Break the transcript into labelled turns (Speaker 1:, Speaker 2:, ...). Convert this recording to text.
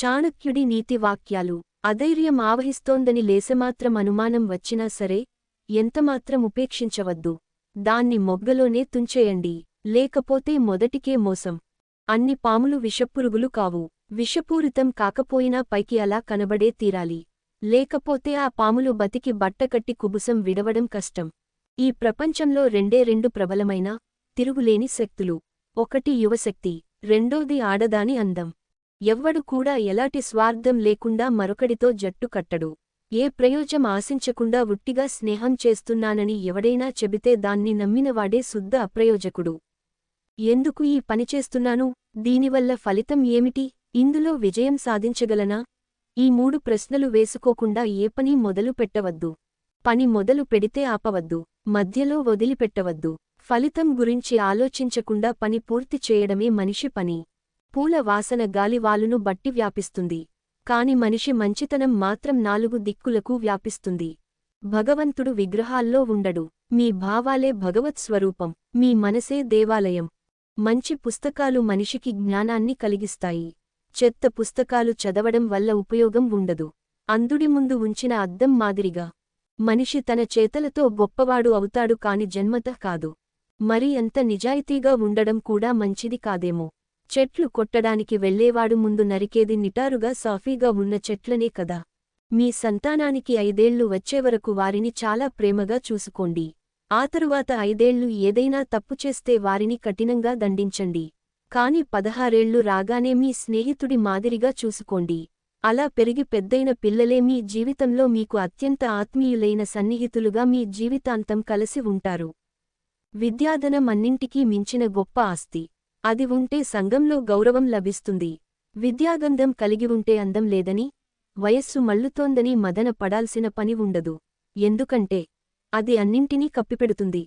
Speaker 1: చాణక్యుడి నీతి వాక్యాలు అధైర్యం ఆవహిస్తోందని లేసమాత్రం అనుమానం వచ్చినా సరే ఎంతమాత్రం ఉపేక్షించవద్దు. దాన్ని మొగ్గలోనే తుంచేయండి. లేకపోతే మొదటికే మోసం. అన్ని పాములు విషపురుగులు కావు. విషపూరితం కాకపోయినా పైకి అలా కనబడే తీరాలి. లేకపోతే ఆ పాములు బతికి బట్టకట్టి కుబుసం విడవడం కష్టం. ఈ ప్రపంచంలో రెండే రెండు ప్రబలమైన తిరుగులేని శక్తులు. ఒకటి యువశక్తి రెండోది ఆడదాని అందం. ఎవ్వడు కూడా ఎలాంటి స్వార్థం లేకుండా మరొకడితో జట్టు కట్టడు. ఏ ప్రయోజం ఆశించకుండా ఉట్టిగా స్నేహం చేస్తున్నానని ఎవడైనా చెబితే దాన్ని నమ్మినవాడే శుద్ధ అప్రయోజకుడు. ఎందుకు ఈ పని చేస్తున్నాను? దీనివల్ల ఫలితం ఏమిటి? ఇందులో విజయం సాధించగలనా? ఈ మూడు ప్రశ్నలు వేసుకోకుండా ఏ పని మొదలు పెట్టవద్దు. పని మొదలు పెడితే ఆపవద్దు. మధ్యలో వదిలిపెట్టవద్దు. ఫలితం గురించి ఆలోచించకుండా పని పూర్తి చేయడమే మనిషి పని. పూల వాసన గాలివాలును బట్టి వ్యాపిస్తుంది. కాని మనిషి మంచితనం మాత్రం నాలుగు దిక్కులకు వ్యాపిస్తుంది. భగవంతుడు విగ్రహాల్లో ఉండడు. మీ భావాలే భగవత్ స్వరూపం. మీ మనసే దేవాలయం. మంచి పుస్తకాలు మనిషికి జ్ఞానాన్ని కలిగిస్తాయి. చెత్త పుస్తకాలు చదవడం వల్ల ఉపయోగం ఉండదు. అందుడి ముందు ఉంచిన అద్దం మాదిరిగా. మనిషి తన చేతలతో గొప్పవాడు అవుతాడు కాని జన్మత కాదు. మరి అంత నిజాయితీగా ఉండడం కూడా మంచిది కాదేమో. చెట్లు కొట్టడానికి వెళ్ళేవాడు ముందు నరికేది నిటారుగా సాఫీగా ఉన్న చెట్లనే కదా. మీ సంతానానికి ఐదేళ్ళు వచ్చేవరకు వారిని చాలా ప్రేమగా చూసుకోండి. ఆ తరువాత ఐదేళ్ళు ఏదైనా తప్పు చేస్తే వారిని కఠినంగా దండించండి. కాని పదహారేళ్ళు రాగానే మీ స్నేహితుడి మాదిరిగా చూసుకోండి. అలా పెరిగి పెద్దయిన పిల్లలే మీ జీవితంలో మీకు అత్యంత ఆత్మీయులైన సన్నిహితులుగా మీ జీవితాంతం కలిసి ఉంటారు. విద్యాధనం అన్నింటికీ మించిన గొప్ప ఆస్తి. అది ఉంటే సంఘంలో గౌరవం లభిస్తుంది. విద్యాగంధం కలిగి ఉంటే అందం లేదని వయస్సు మళ్ళుతోందని మదన పడాల్సిన పని ఉండదు. ఎందుకంటే అది అన్నింటినీ కప్పిపెడుతుంది.